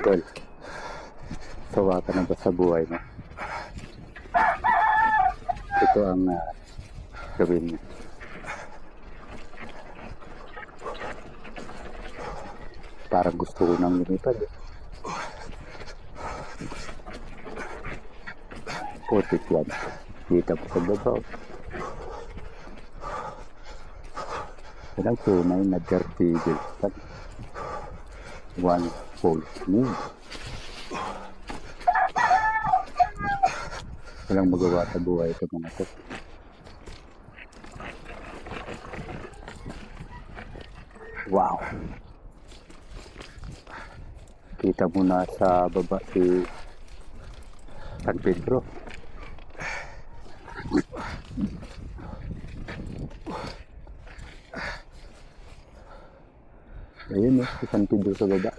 Dol, sawa ka na ba sa buhay mo? Ito ang uh, gawin mo. Parang gusto ko nang lumipad eh. Putik yan. Kita mo sa baba. oh. Yan ang tunay na dirty. One full move. Walang magawa sa buhay ito mga to. Wow! Kita mo na sa baba si San Pedro. Ayun eh, si San Pedro sa baba.